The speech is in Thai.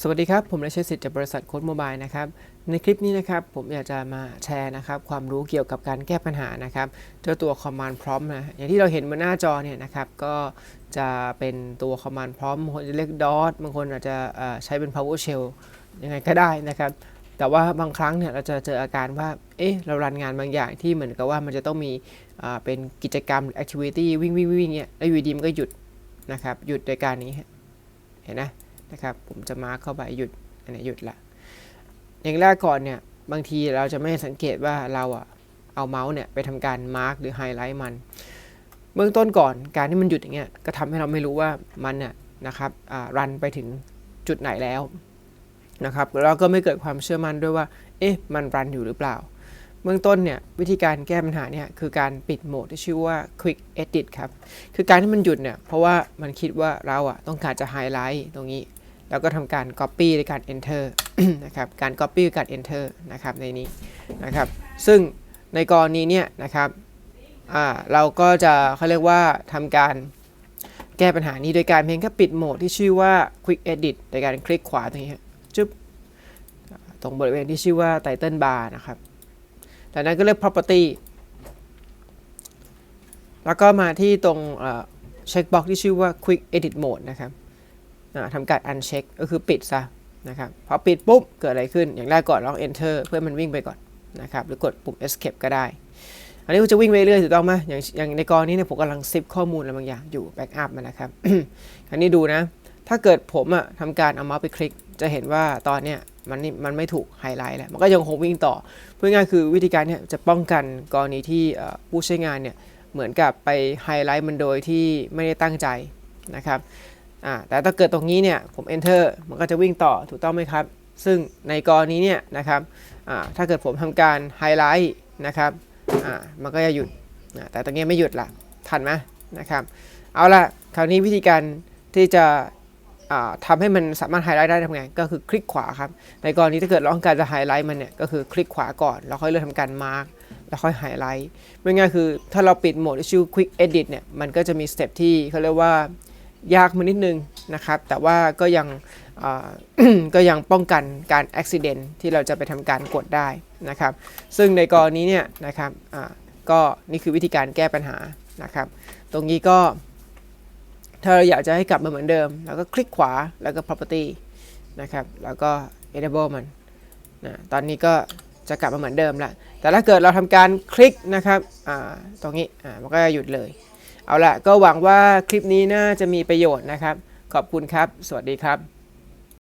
สวัสดีครับ ผมนายเชษฐ์สิทธิ์จากบริษัทโค้ดโมบายนะครับ ในคลิปนี้นะครับ ผมอยากจะมาแชร์นะครับ ความรู้เกี่ยวกับการแก้ปัญหานะครับเจ้าตัว command prompt นะ อย่างที่เราเห็นบนหน้าจอเนี่ยนะครับ ก็จะเป็นตัว command prompt บางคนจะเรียก dot บางคนอาจจะใช้เป็น powershell ยังไงก็ได้นะครับ แต่ว่าบางครั้งเนี่ยเราจะเจออาการว่า เอ๊ะ เรารันงานบางอย่างที่เหมือนกับว่ามันจะต้องมีเป็นกิจกรรมหรือ activity วิ่งวิ่งวิ่งเนี่ยแล้วอยู่ดีมันก็หยุดนะครับ หยุดโดยการนี้ เห็นนะ นะครับ ผมจะมาร์คเข้าไปหยุด อันนี้หยุดละ อย่างแรกก่อนเนี่ย บางทีเราจะไม่สังเกตว่าเราอะเอาเมาส์เนี่ยไปทำการมาร์กหรือไฮไลท์มัน เบื้องต้นก่อนการที่มันหยุดอย่างเงี้ยก็ทำให้เราไม่รู้ว่ามันเนี่ยนะครับรันไปถึงจุดไหนแล้วนะครับแล้วก็ไม่เกิดความเชื่อมั่นด้วยว่า เอ๊ะ มันรันอยู่หรือเปล่า เบื้องต้นเนี่ยวิธีการแก้ปัญหาเนี่ยคือการปิดโหมดที่ชื่อว่า quick edit ครับ คือการที่มันหยุดเนี่ยเพราะว่ามันคิดว่าเราอะต้องการจะไฮไลท์ตรงนี้ แล้วก็ทำการ Copy ในการ Enter นะครับการ Copy กับการ Enter นะครับในนี้นะครับซึ่งในกรณีเนี่ยนะครับอ่าเราก็จะเขาเรียกว่าทำการแก้ปัญหานี้โดยการเพียงแค่ปิดโหมดที่ชื่อว่า Quick Edit โดยการคลิกขวาตรงนี้จึ๊บตรงบริเวณที่ชื่อว่า Title Bar นะครับ จากนั้นก็เลือก Property แล้วก็มาที่ตรงเช็คบ็อกที่ชื่อว่า Quick Edit Mode นะครับทำการ uncheck ก็คือปิดซะนะครับ พอปิดปุ๊บ เกิดอะไรขึ้น อย่างแรกก่อนลอง enter เพื่อมันวิ่งไปก่อนนะครับ หรือกดปุ่ม escape ก็ได้ อันนี้ก็จะวิ่งไปเรื่อยถูกต้องไหมอย่างอย่างในกรณีเนี่ยผมกำลังซิปข้อมูลอะไรบางอย่างอยู่ backup มันนะครับคราวนี้ดูนะ ถ้าเกิดผมอะทำการเอาเมาส์ไปคลิก จะเห็นว่าตอนเนี้ย มันนี่มันไม่ถูกไฮไลท์แล้วมันก็ยังคงวิ่งต่อพูดง่ายคือวิธีการเนี่ยจะป้องกันกรณีที่ผู้ใช้งานเนี่ยเหมือนกับไปไฮไลท์มันโดยที่ไม่ได้ตั้งใจนะครับแต่ถ้าเกิดตรงนี้เนี่ยผม enter มันก็จะวิ่งต่อถูกต้องไหมครับ ซึ่งในกรณีเนี่ยนะครับถ้าเกิดผมทำการไฮไลท์นะครับมันก็จะหยุดแต่ตรงนี้ไม่หยุดละทันไหมนะครับ เอาละคราวนี้วิธีการที่จะ อ่าทำให้มันสามารถไฮไลท์ได้ทำไง ก็คือคลิกขวาครับ ในกรณีถ้าเกิดเราต้องการจะไฮไลท์มันเนี่ย ก็คือคลิกขวาก่อน แล้วค่อยเลือกทำการมาร์กแล้วค่อยไฮไลท์ไม่ง่ายคือถ้าเราปิดโหมดที่ชื่อ Quick Edit เนี่ย มันก็จะมีสเต็ปที่เขาเรียกว่ายากมานิดนึงนะครับ แต่ว่าก็ยังก็ยังป้องกันการอุบิเหตุที่เราจะไปทำการกดได้นะครับ ซึ่งในกรณีเนี่ยนะครับก็นี่คือวิธีการแก้ปัญหานะครับ ตรงนี้ก็ ถ้าเราอยากจะให้กลับมาเหมือนเดิม เราก็คลิกขวาแล้วก็ property นะครับ แล้วก็ enable มันนะตอนนี้ก็จะกลับมาเหมือนเดิมละแต่ถ้าเกิดเราทำการคลิกนะครับอ่าตรงนี้อ่ามันก็จะหยุดเลย เอาละก็หวังว่าคลิปนี้น่าจะมีประโยชน์นะครับ ขอบคุณครับ สวัสดีครับ